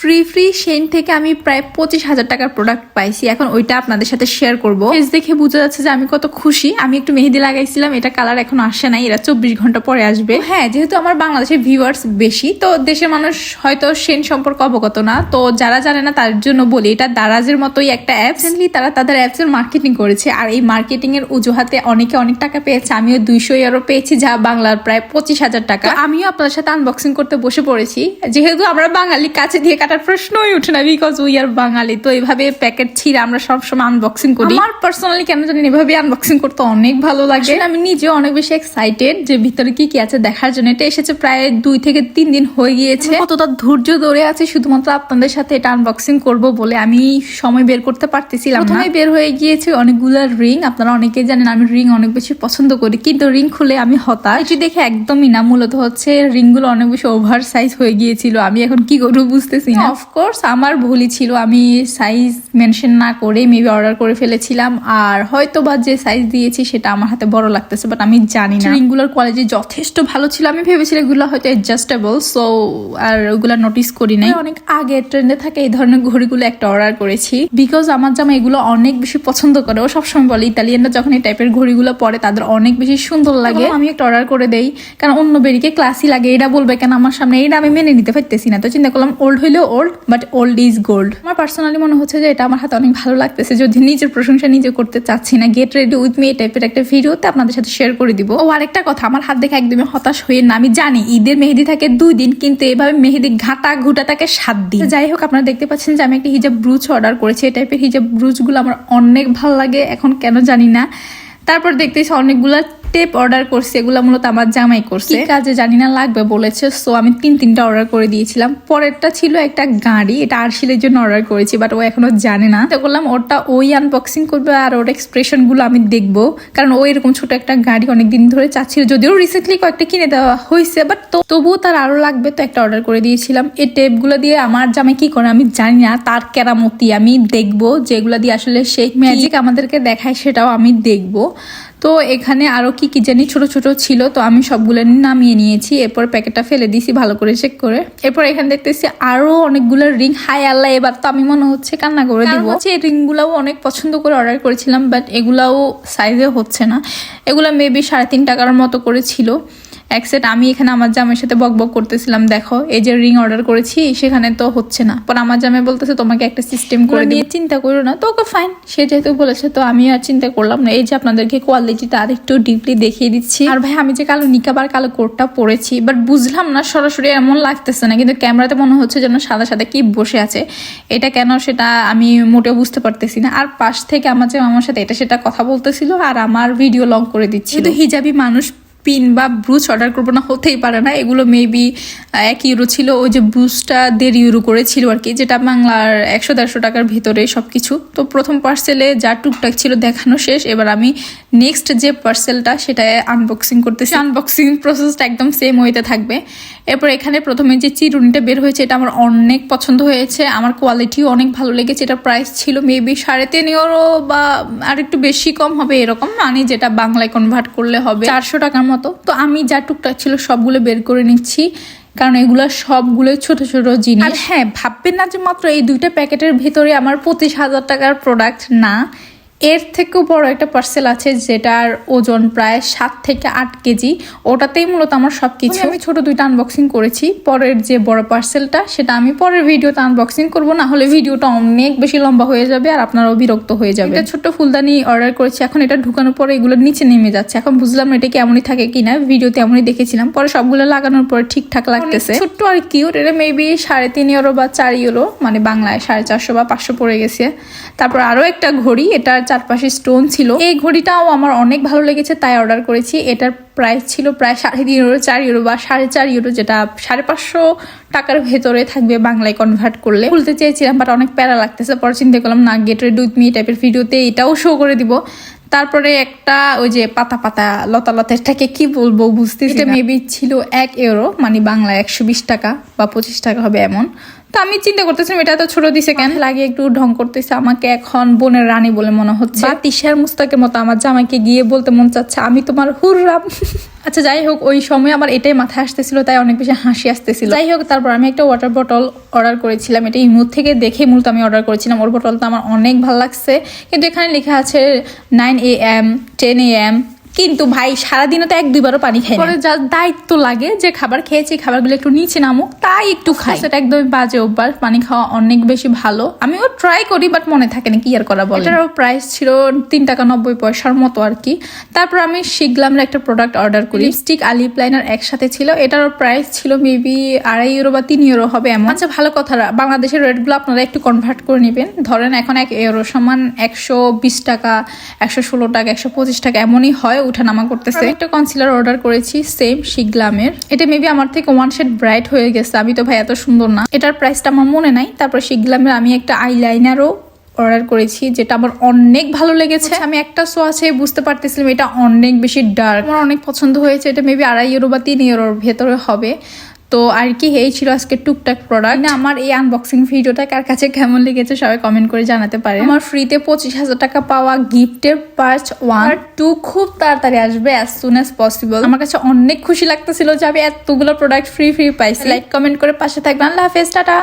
Free free Sen থেকে আমি প্রায় পঁচিশ হাজার টাকার প্রোডাক্ট পাইছি। এখন ওইটা আপনাদের সাথে শেয়ার করব। ফেস দেখে বোঝা যাচ্ছে যে আমি কত খুশি। আমি একটু মেহেদি লাগাইছিলাম, এটা কালার এখন আসে নাই, এরা চব্বিশ ঘণ্টা পরে আসবে। হ্যাঁ যেহেতু আমার বাংলাদেশে ভিউয়ার্স বেশি, তো দেশের মানুষ হয়তো সেন সম্পর্কে অবগত না। তো যারা জানে না, তার জন্য বলি, এটা দারাজের মতোই একটা অ্যাপস তারা তাদের অ্যাপস এর মার্কেটিং করেছে, আর এই মার্কেটিং এর অজুহাতে অনেকে অনেক টাকা পেয়েছে। আমিও দুইশো ইয়ারও পেয়েছি, যা বাংলার প্রায় পঁচিশ হাজার টাকা। আমিও আপনাদের সাথে আনবক্সিং করতে বসে পড়েছি। যেহেতু আমরা বাঙালি, কাছে দিয়ে কাটার প্রশ্নই উঠে না বিকজ উই আর বাঙালি তো এইভাবে প্যাকেট ছিঁড়ে আমরা সবসময় আনবক্সিং করি। আমার পার্সোনালি কেন জানি এভাবে আনবক্সিং করতে অনেক ভালো লাগে। আমি নিজেও অনেক বেশি এক্সাইটেড যে ভিতরে কি কি আছে দেখার জন্য। এটা এসেছে প্রায় দুই থেকে তিন দিন হয়ে গিয়েছে। কতটা ধৈর্য ধরে আছে শুধুমাত্র আপনাদের সাথে এটা আনবক্সিং করব বলে আমি সময় বের করতে পারতেছিলাম প্রথমে বের হয়ে গিয়েছে অনেকগুলো রিং আপনারা অনেকেই জানেন আমি রিং অনেক বেশি পছন্দ করি কিন্তু রিং খুলে আমি হতাশ। এটি দেখে একদমই না মূলত হচ্ছে রিংগুলো অনেক বেশি ওভার সাইজ হয়ে গিয়েছিল। আমি এখন কি করব বুঝতেছি অফকোর্স আমার ভুলই ছিল। আমি সাইজ মেনশন না করে মেবি অর্ডার করে ফেলেছিলাম। আর হয়তো বা যে সাইজ দিয়েছি সেটা আমার হাতে বড় লাগতেছে বাট আমি জানি না। রিংগুলোর কোয়ালিটি যথেষ্ট ভালো ছিল। আমি ভেবেছিলাম এগুলো হয়তো অ্যাডজাস্টেবল সো আর ওগুলো নোটিস করি নাই। অনেক আগে ট্রেন্ডে থাকে এই ধরনের ঘড়িগুলো একটা অর্ডার করেছি। বিকজ আমার জামা এগুলো অনেক বেশি পছন্দ করে। ও সবসময় বলে ইতালিয়ানরা যখন এই টাইপের ঘড়িগুলো পরে তাদের অনেক বেশি সুন্দর লাগে। আমি একটা অর্ডার করে দেই। কারণ অন্য বেরিকে ক্লাসই লাগে। এটা বলবে কেন আমার সামনে? এটা আমি মেনে নিতে পারতেছি না। তো চিন্তা করলাম ওল্ড হইলেও old but old is gold আমার পার্সোনালি মনে হচ্ছে যে এটা আমার হাতে অনেক ভালো লাগতেছে। যদি নিজের প্রশংসা নিজে করতে চাচ্ছি না গেট রেডি উইথ মি এই টাইপের একটা ভিডিওতে আপনাদের সাথে শেয়ার করে দিব। ও, আরেকটা কথা, আমার হাত দেখে একদমই হতাশ হয়ে না, আমি জানি ঈদের মেহেদি থাকে দুই দিন, কিন্তু এভাবে মেহেদি ঘাটা ঘুটা থাকে সাত দিন। যাই হোক, আপনারা দেখতে পাচ্ছেন যে আমি একটা হিজাব ব্রুচ অর্ডার করেছি। এই টাইপের হিজাব ব্রুচগুলো আমার অনেক ভালো লাগে, এখন কেন জানি না। তারপর দেখতেছি অনেকগুলা টেপ অর্ডার করছে এগুলো মূলত আমার জামাই করছে। কাজে জানি না লাগবে বলেছে। সো আমি তিন তিনটা অর্ডার করে দিয়েছিলাম। পরেরটা ছিল একটা গাড়ি এটা আরশিলের জন্য অর্ডার করেছি বাট ও এখনও জানে না। তো বললাম ওটা ওই আনবক্সিং করবে আর ওর এক্সপ্রেশনগুলো আমি দেখব। কারণ ও এরকম ছোট একটা গাড়ি অনেকদিন ধরে চাচ্ছিল যদিও রিসেন্টলি কয়েকটা কিনে দেওয়া হয়েছে বাট তবুও তার আরও লাগবে তো একটা অর্ডার করে দিয়েছিলাম। এই টেপগুলো দিয়ে আমার জামাই কি করে আমি জানি না তার কেরামতি আমি দেখব যেগুলো দিয়ে আসলে সেই ম্যাজিক আমাদেরকে দেখায় সেটাও আমি দেখব। তো এখানে আরও কি কি জানি ছোট ছোট ছিল তো আমি সবগুলো নামিয়ে নিয়েছি। এরপর প্যাকেটটা ফেলে দিয়েছি ভালো করে চেক করে। এরপর এখানে দেখতেছি আরও অনেকগুলো রিং। হাই আল্লাহ এবার তো আমি মনে হচ্ছে কান্না করে দিব। হচ্ছে এই রিং গুলাও অনেক পছন্দ করে অর্ডার করেছিলাম বাট এগুলাও সাইজে হচ্ছে না। এগুলা মেবি সাড়ে তিন টাকার মতো করে সেট আমি এখানে আমার জামের সাথে বক বক করতেছিলাম দেখো এই যে রিং অর্ডার করেছি সেখানে তো হচ্ছে না। পর আমার জামে বলতেছে তোমাকে একটা সিস্টেম করে নিয়ে চিন্তা করো না তো ওকে ফাইন সে যেহেতু বলেছে তো আমি আর চিন্তা করলাম না। এই যে আপনাদেরকে কোয়ালিটিটা আর একটু ডিপলি দেখিয়ে দিচ্ছি। আর ভাই আমি যে কালো নিকাব আর কালো কোটটা পরেছি বাট বুঝলাম না সরাসরি এমন লাগতেছে না কিন্তু ক্যামেরাতে মনে হচ্ছে যেন সাদা সাদা কি বসে আছে। এটা কেন সেটা আমি মোটেও বুঝতে পারতেছি না। আর পাশ থেকে আমার যে আমার সাথে এটা সেটা কথা বলতেছিল আর আমার ভিডিও লং করে দিচ্ছি কিন্তু হিজাবি মানুষ পিন বা ব্রুচ অর্ডার করব না, হতেই পারে না। এগুলো মেবি এক ইউরো ছিল, ওই যে ব্রুচটা দেড় ইউরো করেছিল আর কি, যেটা বাংলার একশো দেড়শো টাকার ভিতরে সব কিছু তো প্রথম পার্সেলে যা টুকটাক ছিল দেখানো শেষ, এবার আমি নেক্সট যে পার্সেলটা সেটা আনবক্সিং করতেছি। আনবক্সিং প্রসেসটা একদম সেম ওয়েতে থাকবে। এরপর এখানে প্রথমে যে চিরুনিটা বের হয়েছে, এটা আমার অনেক পছন্দ হয়েছে। আমার কোয়ালিটিও অনেক ভালো লেগেছে এটা প্রাইস ছিল মেবি সাড়ে তিন ইউরো বা আর একটু বেশি কম হবে এরকম। মানে যেটা বাংলায় কনভার্ট করলে হবে। চারশো টাকার মতো। তো আমি যা টুকটাক ছিল সবগুলো বের করে নিচ্ছি। কারণ এগুলো সবগুলোই ছোট ছোট জিনিস। হ্যাঁ ভাববেন না যে মাত্র এই দুইটা প্যাকেটের ভিতরে আমার পঁচিশ হাজার টাকার প্রোডাক্ট না। এর থেকেও বড় একটা পার্সেল আছে যেটার ওজন প্রায় সাত থেকে আট কেজি। ওটাতেই মূলত আমার সব কিছু আমি ছোট দুইটা আনবক্সিং করেছি। পরের যে বড় পার্সেলটা সেটা আমি পরের ভিডিওতে আনবক্সিং করব। না হলে ভিডিওটা অনেক বেশি লম্বা হয়ে যাবে আর আপনারাও বিরক্ত হয়ে যাবে এটা ছোট্ট ফুলদানি অর্ডার করেছি। এখন এটা ঢুকানোর পরে এগুলো নিচে নেমে যাচ্ছে। এখন বুঝলাম এটা কেমনই থাকে কিনা। ভিডিওতে এমনই দেখেছিলাম। পরে সবগুলো লাগানোর পরে ঠিকঠাক লাগতেছে। ছোট্ট আর কিউট এটা মেবি সাড়ে তিন ইউরো বা চার ইউরো মানে বাংলায় সাড়ে চারশো বা পাঁচশো পড়ে গেছে। তারপর আরও একটা ঘড়ি। এটার চারপাশে স্টোন ছিল। এই ঘড়িটাও আমার অনেক ভালো লেগেছে তাই অর্ডার করেছি। এটার প্রাইস ছিল প্রায় সাড়ে তিন ইউরো চার ইউরো বা সাড়ে চার ইউরো যেটা সাড়ে পাঁচশো টাকার ভেতরে থাকবে বাংলায় কনভার্ট করলে। খুলতে চেয়েছিলাম বাট অনেক প্যারা লাগতেছে। পরে চিন্তা করলাম না গেটের দুধ মি টাইপের ভিডিওতে এটাও শো করে দিব। তারপরে একটা ওই যে পাতা পাতা লতা লতা এটাকে কি বলব বুঝতে এটা মেবি ছিল এক ইউরো মানে বাংলায় একশো বিশ টাকা বা পঁচিশ টাকা হবে এমন। তো আমি চিন্তা করতেছিলাম এটা তো ছোট দিছে কেন? লাগে একটু ঢং করতেছে। আমাকে এখন বোনের রানী বলে মনে হচ্ছে। বা তিশার মুস্তাকের মতো আমার জামাইকে গিয়ে বলতে মন চাচ্ছে আমি তোমার হুররাম। আচ্ছা যাই হোক ওই সময় আমার এটাই মাথায় আসতেছিল তাই অনেক বেশি হাসি আসতেছিল। যাই হোক তারপর আমি একটা ওয়াটার বটল অর্ডার করেছিলাম। এটা ইমুদ থেকে দেখে মূলত আমি অর্ডার করেছিলাম। ওর বটলটা আমার অনেক ভালো লাগছে। কিন্তু এখানে লেখা আছে nine A M ten A M কিন্তু ভাই সারাদিনও তো এক দুইবারও পানি খাই পরে যা দায়িত্ব লাগে যে খাবার খেয়েছি খাবারগুলো একটু নিচে নামুক তাই একটু খাই। সেটা একদমই বাজে অভ্যাস পানি খাওয়া অনেক বেশি ভালো। আমিও ট্রাই করি বাট মনে থাকে না কি আর করা বলে। এটারও প্রাইস ছিল তিন টাকা নব্বই পয়সার মতো আর কি। তারপর আমি শিখলামের একটা প্রোডাক্ট অর্ডার করি। লিপস্টিক আর লিপ লাইনার একসাথে ছিল। এটারও প্রাইস ছিল মেবি আড়াই ইউরো বা তিন ইউরো হবে এমন। আচ্ছা ভালো কথা। বাংলাদেশের রেটগুলো আপনারা একটু কনভার্ট করে নেবেন। ধরেন এখন এক ইউরো সমান একশো বিশ টাকা একশো ষোলো টাকা একশো পঁচিশ টাকা এমনই হয়। উঠানামা করতেছে। একটা কনসিলার অর্ডার করেছি সেম শিগলামের এটা মেবি আমার থেকে ওয়ান শেড ব্রাইট হয়ে গেছে। আমি তো ভাই এত সুন্দর না। এটার প্রাইসটা আমার মনে নাই। তারপর শিগলামের আমি একটা আইলাইনারও অর্ডার করেছি যেটা আমার অনেক ভালো লেগেছে। আমি একটা শো আছে বুঝতে পারতেছিলাম এটা অনেক বেশি ডার্ক আমার অনেক পছন্দ হয়েছে। এটা মেবি আড়াই ইউরো বা তিন ইউরোর ভেতরে হবে। তো আর কি এই ছিল আজকে টুকটাক প্রোডাক্ট না আমার এই আনবক্সিং ভিডিওটা কার কাছে কেমন লেগেছে সবাই কমেন্ট করে জানাতে পারে আমার ফ্রিতে পঁচিশ হাজার টাকা পাওয়া গিফটের পার্চ ওয়ান টু খুব তাড়াতাড়ি আসবে অ্যাজ সুন অ্যাজ পসিবল আমার কাছে অনেক খুশি লাগতেছিল যে আমি এতগুলো প্রোডাক্ট ফ্রি ফ্রি পাইছি। লাইক কমেন্ট করে পাশে থাকবেন। আল্লাহ হাফেজ টাটা।